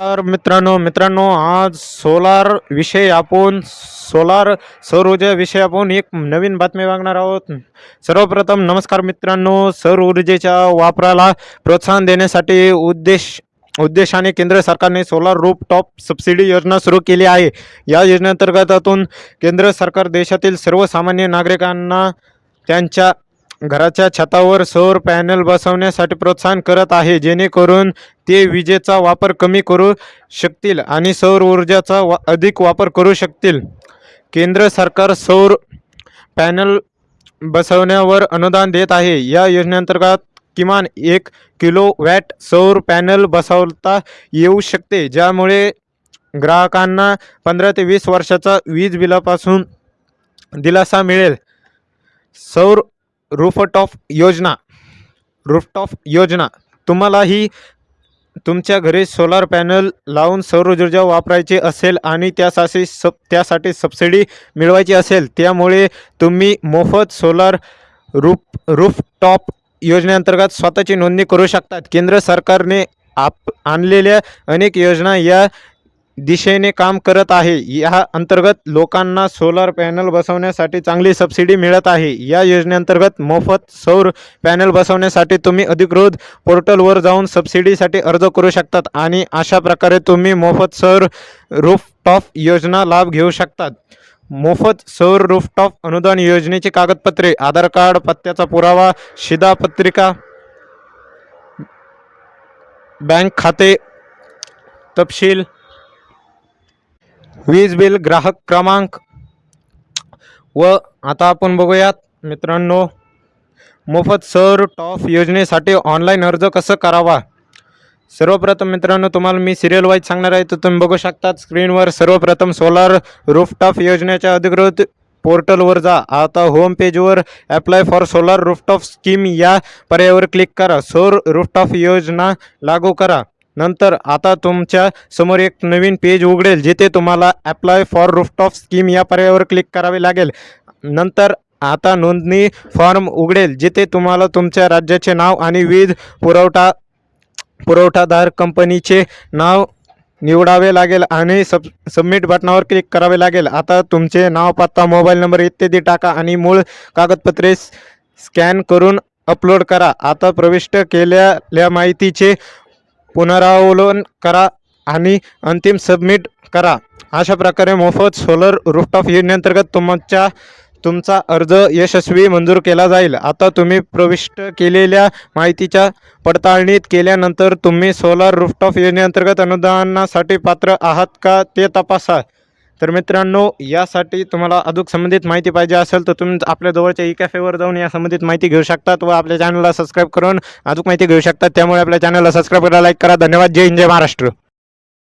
तर मित्रांनो मित्रांनो आज सोलार विषय आपण सोलार सौर ऊर्जेविषयी आपण एक नवीन बातमी मागणार आहोत. सर्वप्रथम नमस्कार मित्रांनो सौर ऊर्जेच्या वापराला प्रोत्साहन देण्यासाठी उद्देश उद्देशाने केंद्र सरकारने सोलार रूप टॉप सबसिडी योजना सुरू केली आहे. या योजनेअंतर्गतातून केंद्र सरकार देशातील सर्वसामान्य नागरिकांना त्यांच्या घराच्या छतावर सौर पॅनल बसवण्यासाठी प्रोत्साहन करत आहे जेणेकरून ते विजेचा वापर कमी करू शकतील आणि सौर ऊर्जाचा वा अधिक वापर करू शकतील. केंद्र सरकार सौर पॅनल बसवण्यावर अनुदान देत आहे. या योजनेअंतर्गत किमान एक किलो वॅट सौर पॅनल बसवता येऊ शकते ज्यामुळे ग्राहकांना पंधरा ते वीस वर्षाचा वीज बिलापासून दिलासा मिळेल. सौर रूफटॉप योजना. रूफटॉप योजना. तुम्हालाही तुमच्या घरी सोलार पॅनल लावून सौर ऊर्जा वापरायची असेल आणि त्यासाठी सब त्यासाठी सबसिडी मिळवायची असेल त्यामुळे तुम्ही मोफत सोलार रूफ रूफटॉप योजनेअंतर्गत स्वतःची नोंदणी करू शकतात. केंद्र सरकारने आप आणलेल्या अनेक योजना या दिशेने काम करत आहे. या अंतर्गत लोकांना सोलार पॅनल बसवण्यासाठी चांगली सबसिडी मिळत आहे. या योजनेअंतर्गत मोफत सौर पॅनल बसवण्यासाठी तुम्ही अधिकृत पोर्टलवर जाऊन सबसिडीसाठी अर्ज करू शकतात आणि अशा प्रकारे तुम्ही मोफत सौर रूफटॉप योजना लाभ घेऊ शकतात. मोफत सौर रूफटॉप अनुदान योजनेची कागदपत्रे आधार कार्ड पत्त्याचा पुरावा शिधापत्रिका बँक खाते तपशील वीज बिल ग्राहक क्रमांक. व आता आपण बघूयात मित्रांनो मोफत सर टॉप योजनेसाठी ऑनलाईन अर्ज कसं करावा? सर्वप्रथम मित्रांनो तुम्हाला मी सिरियल वाईज सांगणार आहे तर तुम्ही बघू शकतात स्क्रीनवर सर्वप्रथम सोलार रूफटॉप योजनेच्या अधिकृत पोर्टलवर जा. आता होम पेजवर apply for solar rooftop scheme या पर्यायावर क्लिक करा. सौर रूफटॉप योजना लागू करा. नंतर आता तुमच्यासमोर एक नवीन पेज उघडेल जिथे तुम्हाला अप्लाय फॉर रूफटॉप स्कीम या पर्यायावर क्लिक करावे लागेल. नंतर आता नोंदणी फॉर्म उघडेल जिथे तुम्हाला तुमच्या राज्याचे नाव आणि वीज पुरवठा पुरवठादार कंपनीचे नाव निवडावे लागेल आणि सब सबमिट बटनावर क्लिक करावे लागेल. आता तुमचे नाव पत्ता मोबाईल नंबर इत्यादी टाका आणि मूळ कागदपत्रे स्कॅन करून अपलोड करा. आता प्रविष्ट केलेल्या माहितीचे पुनरावलोकन करा आणि अंतिम सबमिट करा. अशा प्रकारे मोफत सोलर रूफटॉप योजनेअंतर्गत तुमच्या तुमचा अर्ज यशस्वी मंजूर केला जाईल. आता तुम्ही प्रविष्ट केलेल्या माहितीच्या पडताळणीत केल्यानंतर तुम्ही सोलार रूफटॉप योजनेअंतर्गत अनुदानासाठी पात्र आहात का ते तपासा. तर मित्रांनो यासाठी तुम्हाला अधिक संबंधित माहिती पाहिजे असेल तर तुम्ही आपल्या जवळच्या ई कॅफेवर जाऊन या संबंधित माहिती घेऊ शकतात व आपल्या चॅनलला सबस्क्राईब करून अधिक माहिती घेऊ शकतात त्यामुळे आपल्या चॅनलला सबस्क्राईब करा लाईक करा. धन्यवाद. जय हिंद जय महाराष्ट्र.